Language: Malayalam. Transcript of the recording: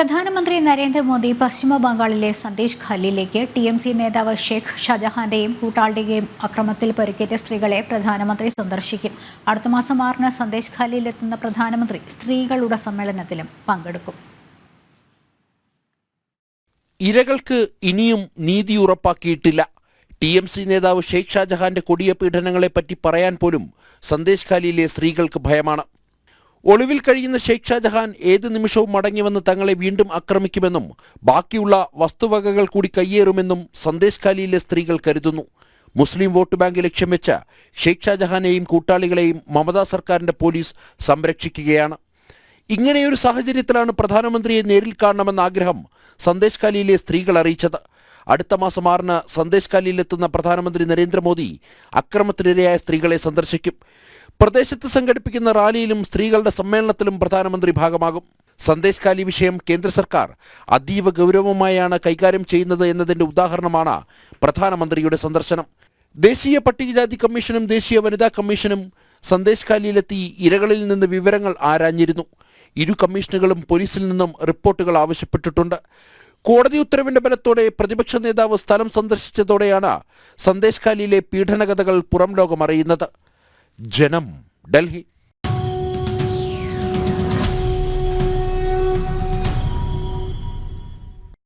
പ്രധാനമന്ത്രി നരേന്ദ്രമോദി പശ്ചിമ ബംഗാളിലെ സന്ദേശ് ഖാലിലേക്ക് ടി എം സി നേതാവ് ഷെയ്ഖ് ഷജഹാന്റെയും കൂട്ടാളിയുടെയും അക്രമത്തിൽ പരിക്കേറ്റ സ്ത്രീകളെ പ്രധാനമന്ത്രി സന്ദർശിക്കും. അടുത്ത മാസം ആറിന് സന്ദേശ് ഖാലിയിലെത്തുന്ന പ്രധാനമന്ത്രി സ്ത്രീകളുടെ സമ്മേളനത്തിലും പങ്കെടുക്കും. ഇരകൾക്ക് ഇനിയും നീതി ഉറപ്പാക്കിയിട്ടില്ല. ടി എം സി നേതാവ് ഷെയ്ഖ് ഷാജഹാന്റെ കൊടിയ പീഡനങ്ങളെപ്പറ്റി പറയാൻ പോലും സന്ദേശ് ഖാലിയിലെ സ്ത്രീകൾക്ക് ഭയമാണ്. ഒളിവിൽ കഴിയുന്ന ഷെയ്ഖ് ഷാജഹാൻ ഏത് നിമിഷവും മടങ്ങിവന്ന് തങ്ങളെ വീണ്ടും ആക്രമിക്കുമെന്നും ബാക്കിയുള്ള വസ്തുവകകൾ കൂടി കയ്യേറുമെന്നും സന്ദേശ് ഖാലിയിലെ സ്ത്രീകൾ കരുതുന്നു. മുസ്ലിം വോട്ട് ബാങ്ക് ലക്ഷ്യം വെച്ച ഷെയ്ഖ് ഷാജഹാനെയും കൂട്ടാളികളെയും മമതാ സർക്കാരിന്റെ പോലീസ് സംരക്ഷിക്കുകയാണ്. ഇങ്ങനെയൊരു സാഹചര്യത്തിലാണ് പ്രധാനമന്ത്രിയെ നേരിൽ കാണണമെന്ന ആഗ്രഹം സന്ദേശ് ഖാലിയിലെ സ്ത്രീകൾ അറിയിച്ചത്. അടുത്ത മാസം ആറിന് സന്ദേശ് ഖാലിയിലെത്തുന്ന പ്രധാനമന്ത്രി നരേന്ദ്രമോദി അക്രമത്തിനിരയായ സ്ത്രീകളെ സന്ദർശിക്കും. പ്രദേശത്ത് സംഘടിപ്പിക്കുന്ന റാലിയിലും സ്ത്രീകളുടെ സമ്മേളനത്തിലും പ്രധാനമന്ത്രി ഭാഗമാകും. സന്ദേശ് ഖാലി വിഷയം കേന്ദ്ര സർക്കാർ അതീവ ഗൗരവമായാണ് കൈകാര്യം ചെയ്യുന്നത് എന്നതിന്റെ ഉദാഹരണമാണ് പ്രധാനമന്ത്രിയുടെ സന്ദർശനം. ദേശീയ പട്ടികജാതി കമ്മീഷനും ദേശീയ വനിതാ കമ്മീഷനും സന്ദേശ് ഖാലിയിലെത്തി ഇരകളിൽ നിന്ന് വിവരങ്ങൾ ആരാഞ്ഞിരുന്നു. ഇരു കമ്മീഷനുകളും പോലീസിൽ നിന്നും റിപ്പോർട്ടുകൾ ആവശ്യപ്പെട്ടിട്ടുണ്ട്. കോടതി ഉത്തരവിന്റെ ബലത്തോടെ പ്രതിപക്ഷ നേതാവ് സ്ഥലം സന്ദർശിച്ചതോടെയാണ് സന്ദേശ് ഖാലിയിലെ പീഡനകഥകൾ പുറം ലോകം അറിയുന്നത്. ജനം ഡൽഹി.